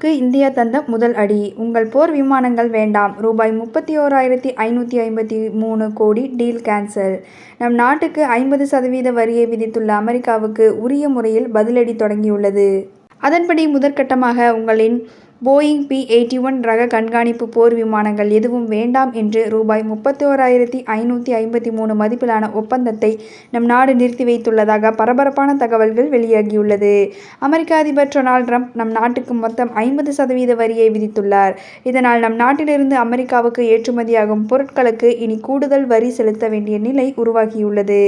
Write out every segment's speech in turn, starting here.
போருக்கு இந்தியா தந்த முதல் அடி. உங்கள் போர் விமானங்கள் வேண்டாம். ரூபாய் முப்பத்தி ஓராயிரத்தி ஐநூற்றி ஐம்பத்தி மூணு கோடி டீல் கேன்சல். நம் நாட்டுக்கு ஐம்பது சதவீத வரியை விதித்துள்ள அமெரிக்காவுக்கு உரிய முறையில் பதிலடி தொடங்கியுள்ளது. அதன்படி முதற்கட்டமாக உங்களின் போயிங் பி எயிட்டி ஒன் ரக கண்காணிப்பு போர் விமானங்கள் எதுவும் வேண்டாம் என்று ரூபாய் முப்பத்தி ஓராயிரத்தி ஐநூற்றி ஐம்பத்தி மூணு மதிப்பிலான ஒப்பந்தத்தை நம் நாடு நிறுத்தி வைத்துள்ளதாக பரபரப்பான தகவல்கள் வெளியாகியுள்ளது. அமெரிக்க அதிபர் டொனால்ட் ட்ரம்ப் நம் நாட்டுக்கு மொத்தம் ஐம்பது சதவீத வரியை விதித்துள்ளார். இதனால் நம் நாட்டிலிருந்து அமெரிக்காவுக்கு ஏற்றுமதியாகும் பொருட்களுக்கு இனி கூடுதல் வரி செலுத்த வேண்டிய நிலை உருவாகியுள்ளது.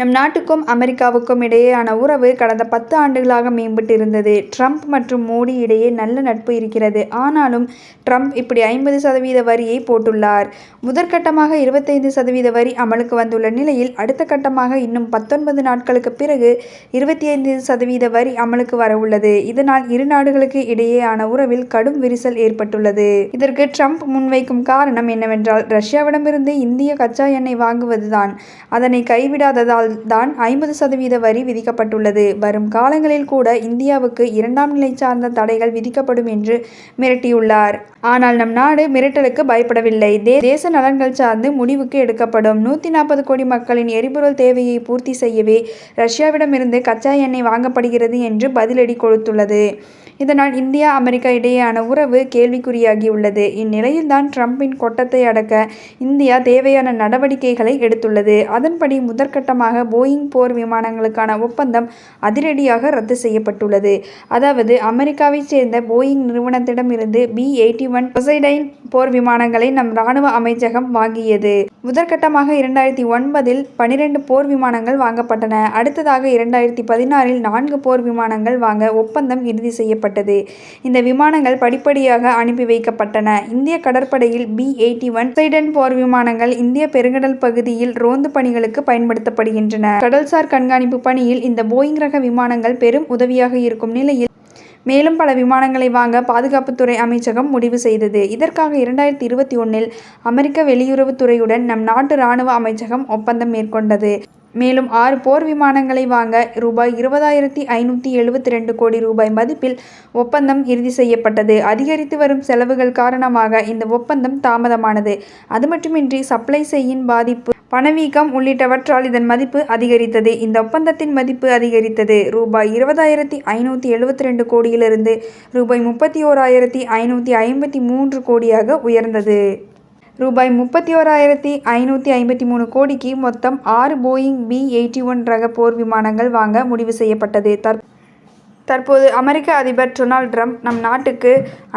நம் நாட்டுக்கும் அமெரிக்காவுக்கும் இடையேயான உறவு கடந்த பத்து ஆண்டுகளாக மேம்பட்டு இருந்தது ட்ரம்ப் மற்றும் மோடி இடையே நல்ல நட்பு இருக்கிறது. ஆனாலும் ட்ரம்ப் இப்படி ஐம்பது சதவீத வரியை போட்டுள்ளார். முதற்கட்டமாக இருபத்தைந்து சதவீத வரி அமலுக்கு வந்துள்ள நிலையில் அடுத்த கட்டமாக இன்னும் பத்தொன்பது நாட்களுக்கு பிறகு இருபத்தி ஐந்து சதவீத வரி அமலுக்கு வரவுள்ளது இதனால் இரு நாடுகளுக்கு இடையேயான உறவில் கடும் விரிசல் ஏற்பட்டுள்ளது. இதற்கு ட்ரம்ப் முன்வைக்கும் காரணம் என்னவென்றால் ரஷ்யாவிடமிருந்து இந்திய கச்சா எண்ணெய் வாங்குவதுதான். அதனை கைவிடாததால் தான் ஐம்பது சதவீத வரி விதிக்கப்பட்டுள்ளது. வரும் காலங்களில் கூட இந்தியாவுக்கு இரண்டாம் நிலை சார்ந்த தடைகள் விதிக்கப்படும் என்று மிரட்டியுள்ளார். ஆனால் நம் நாடு மிரட்டலுக்கு பயப்படவில்லை. தேச நலன்கள் சார்ந்து முடிவுக்கு எடுக்கப்படும். நூற்றி நாற்பது கோடி மக்களின் எரிபொருள் தேவையை பூர்த்தி செய்யவே ரஷ்யாவிடமிருந்து கச்சா எண்ணெய் வாங்கப்படுகிறது என்று பதிலடி கொடுத்துள்ளது. இதனால் இந்தியா அமெரிக்கா இடையேயான உறவு கேள்விக்குறியாகியுள்ளது. இந்நிலையில்தான் ட்ரம்பின் கொட்டத்தை அடக்க இந்தியா தேவையான நடவடிக்கைகளை எடுத்துள்ளது. அதன்படி முதற்கட்டமாக போயிங் போர் விமானங்களுக்கான ஒப்பந்தம் அதிரடியாக ரத்து செய்யப்பட்டுள்ளது. அதாவது அமெரிக்காவைச் சேர்ந்த போயிங் நிறுவனத்திடமிருந்து பி எயிட்டி ஒன் பொசைடைன் போர் விமானங்களை நம் ராணுவ அமைச்சகம் வாங்கியது. முதற்கட்டமாக இரண்டாயிரத்தி ஒன்பதில் பனிரெண்டு போர் விமானங்கள் வாங்கப்பட்டன. அடுத்ததாக இரண்டாயிரத்தி பதினாறில் நான்கு போர் விமானங்கள் வாங்க ஒப்பந்தம் இறுதி செய்யப்பட்டது. இந்த விமானங்கள் படிப்படியாக அனுப்பி வைக்கப்பட்டன. இந்திய கடற்படையில் பி எயிட்டி ஒன் சைடன் போர் விமானங்கள் இந்திய பெருங்கடல் பகுதியில் ரோந்து பணிகளுக்கு பயன்படுத்தப்படுகின்றன. கடல்சார் கண்காணிப்பு பணியில் இந்த போயிங் ரக விமானங்கள் பெரும் உதவியாக இருக்கும் நிலையில் மேலும் பல விமானங்களை வாங்க பாதுகாப்புத்துறை அமைச்சகம் முடிவு செய்தது. இதற்காக இரண்டாயிரத்தி இருபத்தி ஒன்னில் அமெரிக்க வெளியுறவுத்துறையுடன் நம் நாட்டு ராணுவ அமைச்சகம் ஒப்பந்தம் மேற்கொண்டது. மேலும் ஆறு போர் விமானங்களை வாங்க ரூபாய் இருபதாயிரத்தி ஐநூற்றி எழுபத்தி ரெண்டு கோடி ரூபாய் மதிப்பில் ஒப்பந்தம் இறுதி செய்யப்பட்டது. அதிகரித்து வரும் செலவுகள் காரணமாக இந்த ஒப்பந்தம் தாமதமானது. அது மட்டுமின்றி சப்ளை செய்யின் பாதிப்பு பணவீக்கம் உள்ளிட்டவற்றால் இதன் மதிப்பு அதிகரித்தது. இந்த ஒப்பந்தத்தின் மதிப்பு அதிகரித்தது. ரூபாய் இருபதாயிரத்தி ஐநூற்றி எழுபத்தி ரெண்டு கோடியிலிருந்து ரூபாய் முப்பத்தி ஓராயிரத்தி ஐநூற்றி ஐம்பத்தி மூன்று கோடியாக உயர்ந்தது. ரூபாய் முப்பத்தி ஓராயிரத்தி ஐநூற்றி ஐம்பத்தி மூணு கோடிக்கு மொத்தம் ஆறு போயிங் பி எயிட்டி ஒன் ரக போர் விமானங்கள் வாங்க முடிவு செய்யப்பட்டது. தற் தற்போது அமெரிக்க அதிபர் டொனால்ட் ட்ரம்ப் நம் நாட்டுக்கு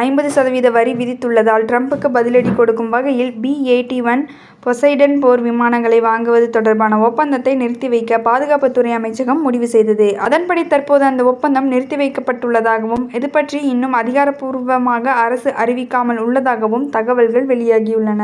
ஐம்பது சதவீத வரி விதித்துள்ளதால் ட்ரம்புக்கு பதிலடி கொடுக்கும் வகையில் பி எயிட்டி ஒன் பொசைடன் போர் விமானங்களை வாங்குவது தொடர்பான ஒப்பந்தத்தை நிறுத்தி வைக்க பாதுகாப்புத்துறை அமைச்சகம் முடிவு செய்தது. அதன்படி தற்போது அந்த ஒப்பந்தம் நிறுத்தி வைக்கப்பட்டுள்ளதாகவும் இது பற்றி இன்னும் அதிகாரப்பூர்வமாக அரசு அறிவிக்காமல் உள்ளதாகவும் தகவல்கள் வெளியாகியுள்ளன.